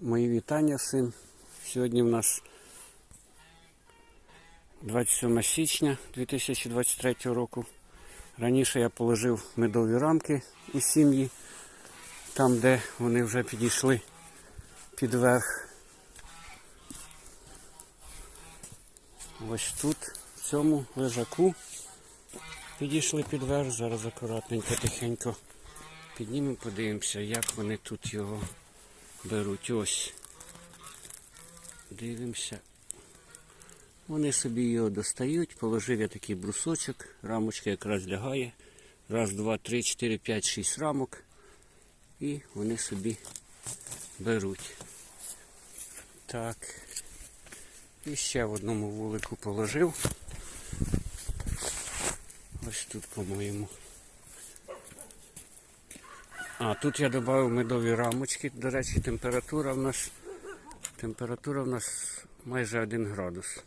Мої вітання всім. Сьогодні в нас 27 січня 2023 року. Раніше я положив медові рамки у сім'ї, там де вони вже підійшли під верх. Ось тут, в цьому лежаку, підійшли під верх. Зараз акуратненько, тихенько піднімемо, подивимося, як вони тут його беруть. Ось. Дивимося. Вони собі його достають, положив я такий брусочок, рамочка якраз лягає. Раз, два, три, чотири, п'ять, шість рамок. І вони собі беруть. Так. І ще в одному вулику положив. Ось тут, по-моєму. А, тут я додав медові рамочки. До речі, температура в нас температура в нас майже 1 градус.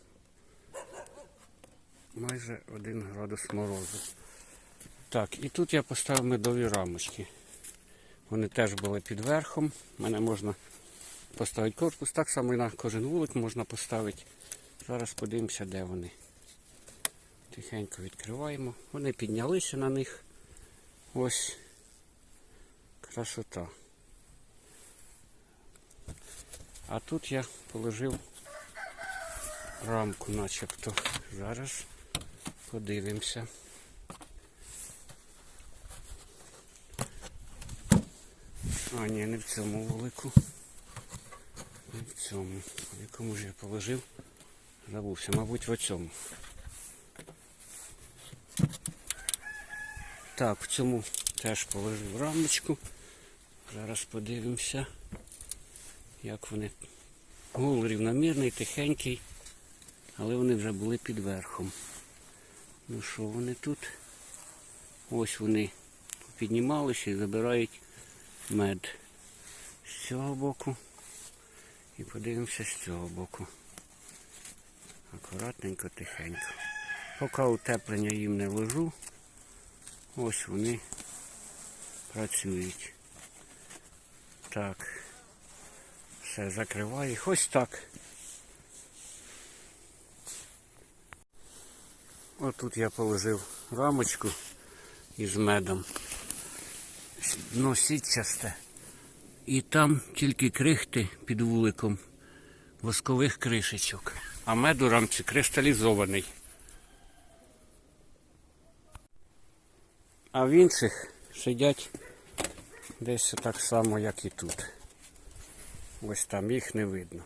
Майже 1 градус морозу. Так, і тут я поставив медові рамочки. Вони теж були під верхом. Мене можна поставити корпус. Так само і на кожен вулик можна поставити. Зараз подивимося, де вони. Тихенько відкриваємо. Вони піднялися на них. Ось. Красота. А тут я положив рамку начебто. Зараз подивимося. А, ні, не в цьому вулику. Не в цьому. В якому ж я положив? Забувся, мабуть, в цьому. Так, в цьому теж положив рамочку. Зараз подивимося, як вони. Гул рівномірний, тихенький, але вони вже були під верхом. Ну що вони тут? Ось вони піднімалися і забирають мед з цього боку. І подивимося з цього боку. Акуратненько, тихенько. Поки утеплення їм не ложу, ось вони працюють. Так. Все, закриваю. Ось так. Отут я положив рамочку із медом. Дно сітчасте. І там тільки крихти під вуликом воскових кришечок. А мед у рамці кристалізований. А в інших сидять десь так само, як і тут. Ось там їх не видно.